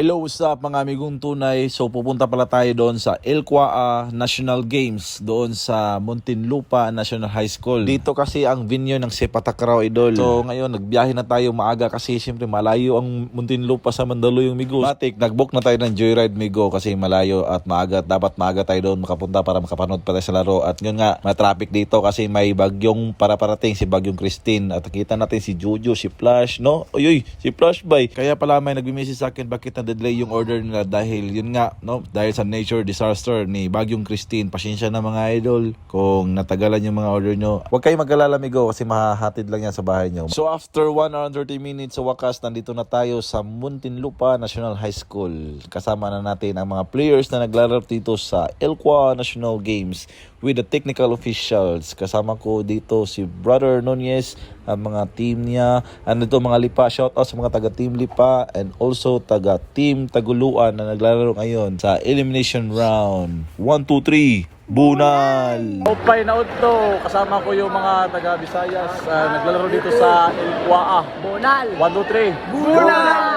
Hello, what's up mga amigong tunay? So pupunta pala tayo doon sa Elquaa National Games doon sa Muntinlupa National High School. Dito kasi ang venue ng Sepatakraw Idol. So ngayon nagbiyahe na tayo maaga kasi siyempre malayo ang Muntinlupa sa Mandaluyong Migos. Matik, nagbook na tayo ng Joyride Migo kasi malayo at maaga. Dapat maaga tayo doon makapunta para makapanood pa tayo sa laro. At yun nga, may traffic dito kasi may bagyong para parating si Bagyong Christine. At nakita natin si Jojo, si Flash, no? Uy, uy, si Flash bay. Kaya pala may nagbi-message sa akin bakit na-delay yung order nila dahil yun nga, no? Dahil sa nature disaster ni Bagyong Christine. Pasensya na mga idol kung natagalan yung mga order nyo. Huwag kayong mag-alala, migo, kasi mahahatid lang yan sa bahay nyo. So after 1 hour and 30 minutes sa wakas, nandito na tayo sa Muntinlupa National High School. Kasama na natin ang mga players na naglalaro dito sa Elqua National Games with the technical officials. Kasama ko dito si Brother Nunez, ang mga team niya, ano ito mga Lipa, shout out sa mga taga Team Lipa and also taga Team Taguluan na naglalaro ngayon sa elimination round. 1, 2, 3, Bunal! Opay na to, kasama ko yung mga taga Visayas naglalaro dito sa Elquaa. Bonal! 1, 2, 3, Bunal!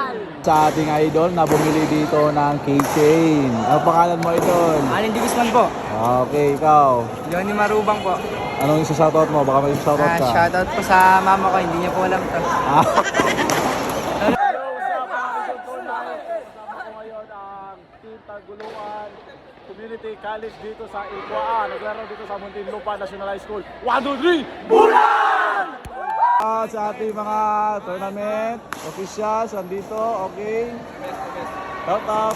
Sa ating idol na bumili dito ng keychain. Ano pangalan mo idol? Alin di Guzman po. Okay, ikaw. Johnny Marubang po. Anong isa shoutout mo? Baka may shoutout Ah, ka. shoutout po sa mama ko, hindi niya po alam to. Ah, ang Taguluan Community College dito sa Ilquaa. Naglaro dito sa Muntinlupa National High School. 1, 2, 3! Ah, sa ating mga tournament officials nandito, okay. Shout out.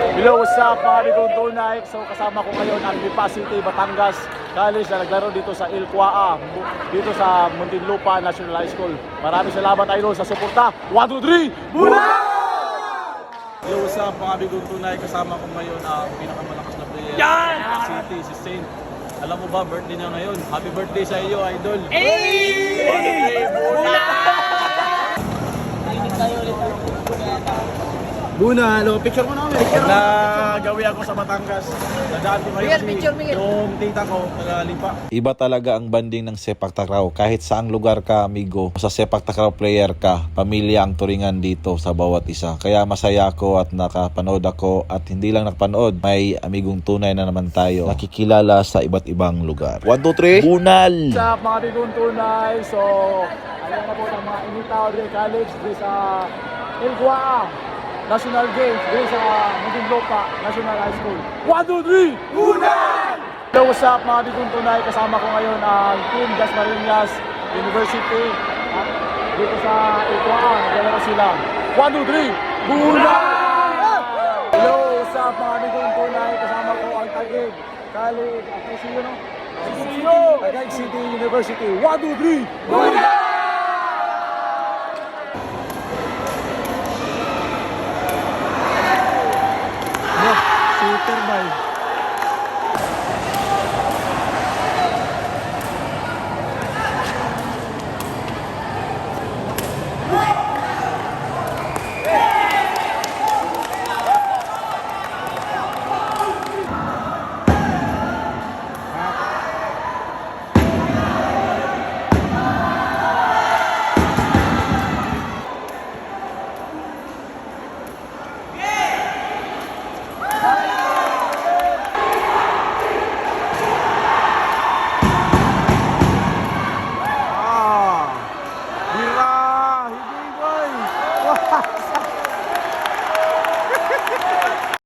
Hello, what's up mga amigong tunay? So kasama ko ngayon ang Lipa City, Batangas College na naglaro dito sa Ilquaa, dito sa Muntinlupa National High School. Maraming salamat idol sa suporta. 1, 2, 3! Hello, what's up mga amigong tunay? Kasama ko ngayon ang pinakamalakas na player Lipa City, si Saint. Alam mo ba, birthday niya ngayon. Happy birthday sa iyo, idol. Buna, hello. Picture mo na kami. Nagawi ako sa Batangas. Nadaan ko ngayon Miguel, si picture, Miguel. yung tita ko, taga-lipa. Iba talaga ang banding ng sepak takraw. Kahit saang lugar ka, amigo, sa sepak takraw player ka, pamilya ang turingan dito sa bawat isa. Kaya masaya ako at nakapanood ako at hindi lang nakapanood, may amigong tunay na naman tayo nakikilala sa iba't ibang lugar. 1, 2, 3, Bunal! Sa mga amigong tunay, so ayan na po ng mga Initaw College sa Ilguaa. National Games dito sa Muntinlupa National High School. 1, 2, 3! Unay! Hello, what's up mga bigong tunay? Kasama ko ngayon ang Team Dasmariñas University at dito sa Ikuaan. Naglalaro sila. 1, 2, 3! Bunay! Hello, what's up mga bigong tunay? Kasama ko ang Taguig College. At CCU, no? CCU! Taguig City University. 1, 2, 3! Bunay! play.